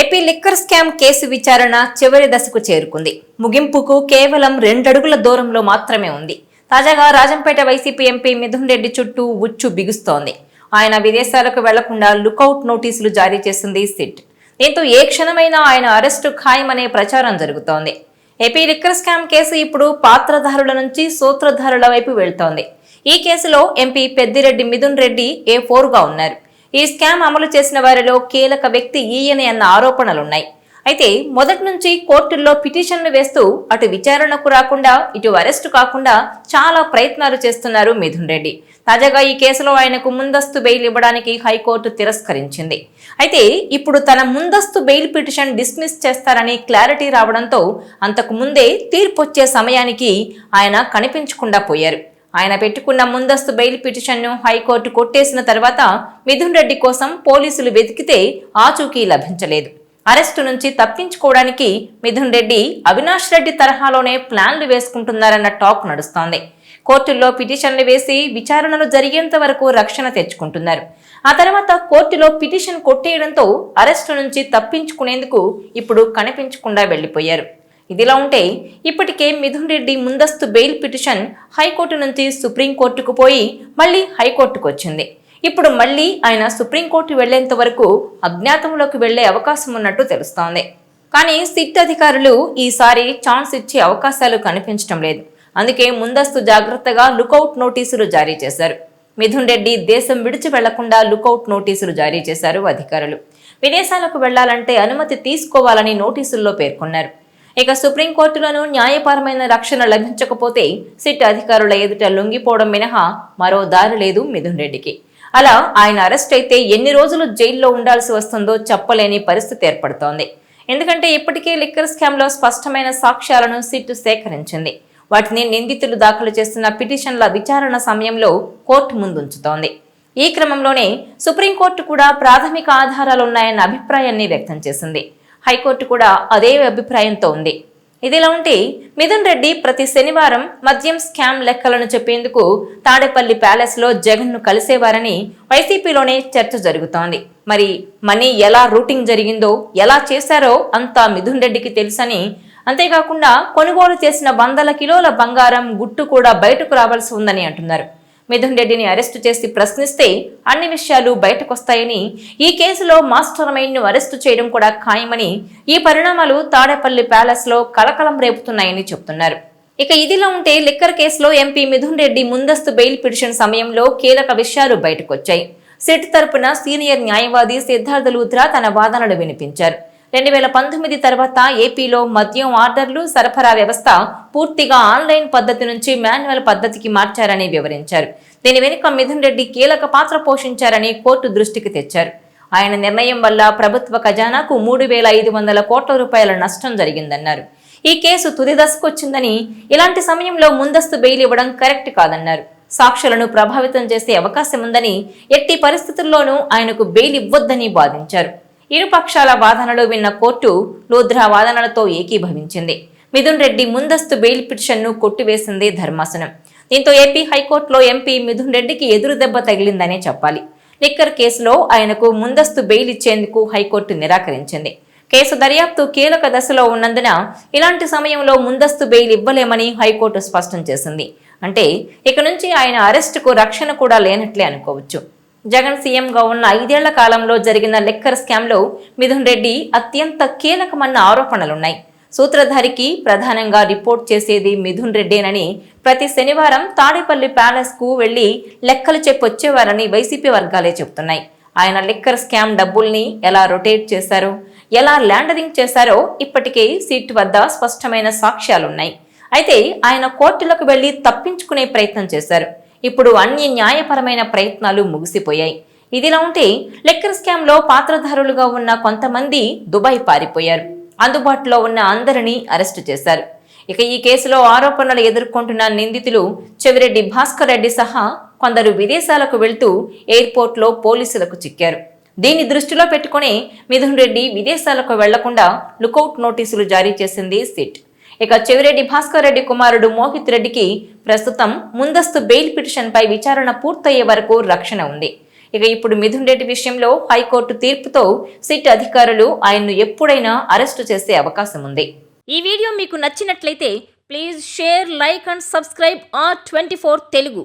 AP liquor scam case విచారణ చివరి దశకు చేరుకుంది. ముగింపుకు కేవలం రెండడుగుల దూరంలో మాత్రమే ఉంది. తాజాగా రాజంపేట వైసీపీ ఎంపీ మిథున్ రెడ్డి చుట్టూ ఉచ్చు బిగుస్తోంది. ఆయన విదేశాలకు వెళ్ళకుండా లుకౌట్ నోటీసులు జారీ చేసింది సిట్. దీంతో ఏ క్షణమైనా ఆయన అరెస్టు ఖాయమనే ప్రచారం జరుగుతోంది. ఏపీ లిక్కర్ స్కామ్ కేసు ఇప్పుడు పాత్రధారుల నుంచి సూత్రధారుల వైపు వెళ్తోంది. ఈ కేసులో ఎంపీ పెద్దిరెడ్డి మిథున్ రెడ్డి ఏ ఫోర్గా ఉన్నారు. ఈ స్కామ్ అమలు చేసిన వారిలో కీలక వ్యక్తి ఈయనే అన్న ఆరోపణలున్నాయి. అయితే మొదటి నుంచి కోర్టుల్లో పిటిషన్లు వేస్తూ అటు విచారణకు రాకుండా ఇటు అరెస్టు కాకుండా చాలా ప్రయత్నాలు చేస్తున్నారు మిథున్ రెడ్డి. తాజాగా ఈ కేసులో ఆయనకు ముందస్తు బెయిల్ ఇవ్వడానికి హైకోర్టు తిరస్కరించింది. అయితే ఇప్పుడు తన ముందస్తు బెయిల్ పిటిషన్ డిస్మిస్ చేస్తారని క్లారిటీ రావడంతో అంతకు ముందే తీర్పు వచ్చే సమయానికి ఆయన కనిపించకుండా పోయారు. ఆయన పెట్టుకున్న ముందస్తు బెయిల్ పిటిషన్ను హైకోర్టు కొట్టేసిన తర్వాత మిథున్ రెడ్డి కోసం పోలీసులు వెతికితే ఆచూకీ లభించలేదు. అరెస్టు నుంచి తప్పించుకోవడానికి మిథున్ రెడ్డి అవినాష్ రెడ్డి తరహాలోనే ప్లాన్లు వేసుకుంటున్నారన్న టాక్ నడుస్తోంది. కోర్టుల్లో పిటిషన్లు వేసి విచారణలు జరిగేంత వరకు రక్షణ తెచ్చుకుంటున్నారు. ఆ తర్వాత కోర్టులో పిటిషన్ కొట్టేయడంతో అరెస్టు నుంచి తప్పించుకునేందుకు ఇప్పుడు కనిపించకుండా వెళ్ళిపోయారు ఇదిలా ఉంటే ఇప్పటికే మిథున్ రెడ్డి ముందస్తు బెయిల్ పిటిషన్ హైకోర్టు నుంచి సుప్రీంకోర్టుకు పోయి మళ్ళీ హైకోర్టుకు వచ్చింది ఇప్పుడు మళ్ళీ ఆయన సుప్రీంకోర్టు వెళ్ళేంత వరకు అజ్ఞాతంలోకి వెళ్ళే అవకాశం ఉన్నట్టు తెలుస్తోంది. కానీ సిట్ అధికారులు ఈసారి ఛాన్స్ ఇచ్చే అవకాశాలు కనిపించడం లేదు. అందుకే ముందస్తు జాగ్రత్తగా లుకౌట్ నోటీసులు జారీ చేశారు. మిథున్ రెడ్డి దేశం విడిచి వెళ్ళకుండా లుకౌట్ నోటీసులు జారీ చేశారు అధికారులు. విదేశాలకు వెళ్ళాలంటే అనుమతి తీసుకోవాలని నోటీసుల్లో పేర్కొన్నారు. ఇక సుప్రీంకోర్టులోనూ న్యాయపరమైన రక్షణ లభించకపోతే సిట్ అధికారుల ఎదుట లొంగిపోవడం మినహా మరో దారి లేదు మిథున్ రెడ్డికి. అలా ఆయన అరెస్ట్ అయితే ఎన్ని రోజులు జైల్లో ఉండాల్సి వస్తుందో చెప్పలేని పరిస్థితి ఏర్పడుతోంది. ఎందుకంటే ఇప్పటికే లిక్కర్ స్కామ్లో స్పష్టమైన సాక్ష్యాలను సిట్ సేకరించింది. వాటిని నిందితులు దాఖలు చేస్తున్న పిటిషన్ల విచారణ సమయంలో కోర్టు ముందుంచుతోంది. ఈ క్రమంలోనే సుప్రీంకోర్టు కూడా ప్రాథమిక ఆధారాలున్నాయన్న అభిప్రాయాన్ని వ్యక్తం చేసింది. హైకోర్టు కూడా అదే అభిప్రాయంతో ఉంది. ఇదిలా ఉంటే మిథున్ రెడ్డి ప్రతి శనివారం మద్యం స్కామ్ లెక్కలను చెప్పేందుకు తాడేపల్లి ప్యాలెస్లో జగన్ను కలిసేవారని వైసీపీలోనే చర్చ జరుగుతోంది. మరి మనీ ఎలా రూటింగ్ జరిగిందో ఎలా చేశారో అంతా మిథున్ రెడ్డికి తెలుసని. అంతేకాకుండా కొనుగోలు చేసిన వందల కిలోల బంగారం గుట్టు కూడా బయటకు రావాల్సి ఉందని అంటున్నారు. మిథున్ రెడ్డిని అరెస్టు చేసి ప్రశ్నిస్తే అన్ని విషయాలు బయటకొస్తాయని ఈ కేసులో మాస్టర్ మైండ్ను అరెస్టు చేయడం కూడా ఖాయమని ఈ పరిణామాలు తాడేపల్లి ప్యాలెస్లో కలకలం రేపుతున్నాయని చెబుతున్నారు ఇక ఇదిలా ఉంటే లిక్కర్ కేసులో ఎంపీ మిథున్ రెడ్డి ముందస్తు బెయిల్ పిటిషన్ సమయంలో కీలక విషయాలు బయటకొచ్చాయి. సిట్ తరపున సీనియర్ న్యాయవాది సిద్ధార్థ లూథ్రా తన వాదనలు వినిపించారు. రెండు వేల పంతొమ్మిది తర్వాత ఏపీలో మద్యం ఆర్డర్లు సరఫరా వ్యవస్థ పూర్తిగా ఆన్లైన్ పద్ధతి నుంచి మాన్యువల్ పద్ధతికి మార్చారని వివరించారు. దీని వెనుక మిథున్ రెడ్డి కీలక పాత్ర పోషించారని కోర్టు దృష్టికి తెచ్చారు. ఆయన నిర్ణయం వల్ల ప్రభుత్వ ఖజానాకు మూడు వేల ఐదు వందల కోట్ల రూపాయల నష్టం జరిగిందన్నారు. ఈ కేసు తుది దశకు వచ్చిందని ఇలాంటి సమయంలో ముందస్తు బెయిల్ ఇవ్వడం కరెక్ట్ కాదన్నారు. సాక్షులను ప్రభావితం చేసే అవకాశం ఉందని ఎట్టి పరిస్థితుల్లోనూ ఆయనకు బెయిల్ ఇవ్వొద్దని వాదించారు. ఇరుపక్షాల వాదనలు విన్న కోర్టు లూద్రా వాదనలతో ఏకీభవించింది. మిథున్ రెడ్డి ముందస్తు బెయిల్ పిటిషన్ను కొట్టివేసింది ధర్మాసనం. దీంతో ఏపీ హైకోర్టులో ఎంపీ మిథున్ రెడ్డికి ఎదురు దెబ్బ తగిలిందనే చెప్పాలి. లిక్కర్ కేసులో ఆయనకు ముందస్తు బెయిల్ ఇచ్చేందుకు హైకోర్టు నిరాకరించింది. కేసు దర్యాప్తు కీలక దశలో ఉన్నందున ఇలాంటి సమయంలో ముందస్తు బెయిల్ ఇవ్వలేమని హైకోర్టు స్పష్టం చేసింది. అంటే ఇక నుంచి ఆయన అరెస్టుకు రక్షణ కూడా లేనట్లే అనుకోవచ్చు. జగన్ సీఎంగా ఉన్న ఐదేళ్ళ కాలంలో జరిగిన లెక్కర్ స్కామ్లో మిథున్ రెడ్డి అత్యంత కీలకమన్న ఆరోపణలున్నాయి. సూత్రధారికి ప్రధానంగా రిపోర్ట్ చేసేది మిథున్ రెడ్డేనని ప్రతి శనివారం తాడేపల్లి ప్యాలెస్కు వెళ్ళి లెక్కలు చెప్పొచ్చేవారని వైసీపీ వర్గాలే చెబుతున్నాయి. ఆయన లిక్కర్ స్కామ్ డబ్బుల్ని ఎలా రొటేట్ చేశారో ఎలా ల్యాండరింగ్ చేశారో ఇప్పటికే సీట్ వద్ద స్పష్టమైన సాక్ష్యాలున్నాయి. అయితే ఆయన కోర్టులకు వెళ్ళి తప్పించుకునే ప్రయత్నం చేశారు. ఇప్పుడు అన్ని న్యాయపరమైన ప్రయత్నాలు ముగిసిపోయాయి. ఇదిలా ఉంటే లెక్కర్ స్కామ్లో పాత్రధారులుగా ఉన్న కొంతమంది దుబాయ్ పారిపోయారు. అందుబాటులో ఉన్న అందరినీ అరెస్టు చేశారు. ఇక ఈ కేసులో ఆరోపణలు ఎదుర్కొంటున్న నిందితులు చెవిరెడ్డి భాస్కర్ రెడ్డి సహా కొందరు విదేశాలకు వెళ్తూ ఎయిర్పోర్ట్లో పోలీసులకు చిక్కారు. దీన్ని దృష్టిలో పెట్టుకుని మిథున్ రెడ్డి విదేశాలకు వెళ్ళకుండా లుకౌట్ నోటీసులు జారీ చేసింది సిట్. ఇక చెవిరెడ్డి భాస్కర్ రెడ్డి కుమారుడు మోహిత్ రెడ్డికి ప్రస్తుతం ముందస్తు బెయిల్ పిటిషన్పై విచారణ పూర్తయ్యే వరకు రక్షణ ఉంది. ఇక ఇప్పుడు మిథున్ రెడ్డి విషయంలో హైకోర్టు తీర్పుతో సిట్ అధికారులు ఆయన్ను ఎప్పుడైనా అరెస్టు చేసే అవకాశం ఉంది. ఈ వీడియో మీకు నచ్చినట్లయితే please share like and subscribe R twenty four Telugu.